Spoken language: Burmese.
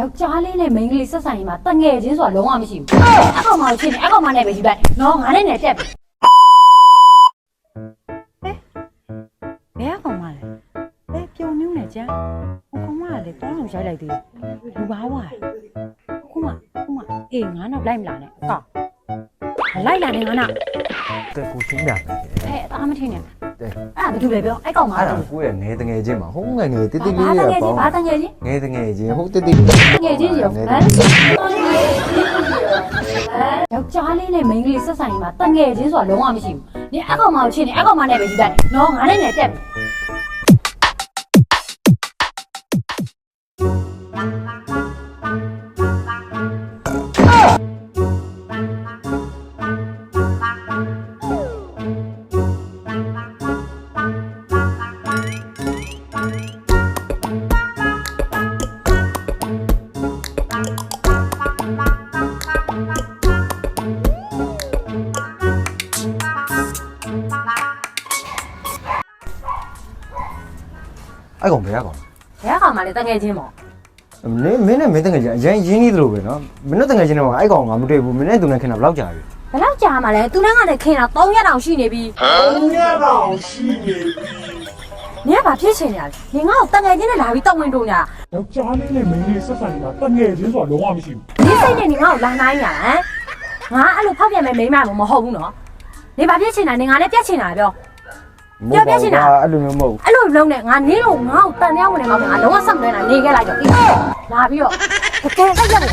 ယောက်ျားလေးနဲ့မိန်းကလေးဆက်ဆံရေးမှာတငယ်ချင်းဆိုတာလုံးဝမရှိဘူးအကောင်မကိုချင်းနေအကောင်မနဲ့ပဲယူလိုက်နော်ငါနဲ့နဲ့ပြက်ပြီဘယ်ကောင်မလဲအဲပြုံနှူးနေကြဟိုကောင်မကလေတောင်းအောင်ရိုက်လိုက်သေးတယ်လူပါဝါခုမခုမအေးငါတော့လိုက်မလာနဲ့အကောင်မလိုက်လာနဲ့ငါနောက်တဲ့ကိုချင်းတာပဲဟဲ့အားမထင်နဲ့ တဲ့အဲ့ဒါဘာလို့လဲပြောအဲ့ကောင်မအဲ့ဒါတော့ကိုယ့်ရဲ့ငယ်တငယ်ချင်းမှာဟိုငယ်ငယ်တိတိလေးဘာရတငယ်ပေါချင်းင်းဘာတငယ်ချင်းငယ်တငယ်ချင်းဟိုတိတိလေးတငယ်ချင်းရောဟမ်ယောက်ျားလေးနဲ့မိန်းကလေးဆက်ဆံရေးမှာတငယ်ချင်းဆိုတာလုံးဝမရှိဘူးနင်အကောင်မကိုချင်းနေအကောင်မနဲ့ပဲယူလိုက်နော်ငါနဲ့နဲ့ပြက်ပြီ အဲ့ကောင်ဘယ်ကောင်ဘယ်ကောင်မလဲတငယ်ချင်းပေါ့မင်းမင်းနဲ့မင်းတငယ်ချင်းအရင်ရင်းနှီးသလိုပဲနော်မင်းတို့တငယ်ချင်းတော့အဲ့ကောင်ငါမတွေ့ဘူးမင်းနဲ့သူနဲ့ခင်တာဘယ်လောက်ကြာပြီဘယ်တော့ကြာမှလဲသူနဲ့ကလည်းခင်တာ3ရက်တောင်ရှိနေပြီ3ရက်တောင်ရှိနေပြီနင်ကဘာဖြစ်ချင်နေရလဲနင်ငါ့ကိုတငယ်ချင်းနဲ့လာပြီးတောက်ဝင်တို့ညာယောက်ျားလေးနဲ့မိန်းကလေးဆက်ဆံနေတာတငယ်ချင်းဆိုတာလုံးဝမရှိဘူးဒီစိတ်နဲ့နင်ငါ့ကိုလာနိုင်ညာဟမ်ငါအဲ့လိုဖောက်ပြန်မဲ့မိန်းမမဟုတ်ဘူးနော်နေဘာဖြစ်ချင်တာနင်ငါနဲ့ပြက်ချင်တာပြော ပြောပြချင်တာအဲ့လိုမျိုးမဟုတ်အဲ့လိုလုံးနဲ့ငါနင်းလို့ငါ့ကိုတန်တရားဝင်နေမှာငါလုံးဝဆက်မလွဲတာနေခဲ့လိုက်တော့အေးလာပြီးတော့တကယ်စိတ်ရတယ်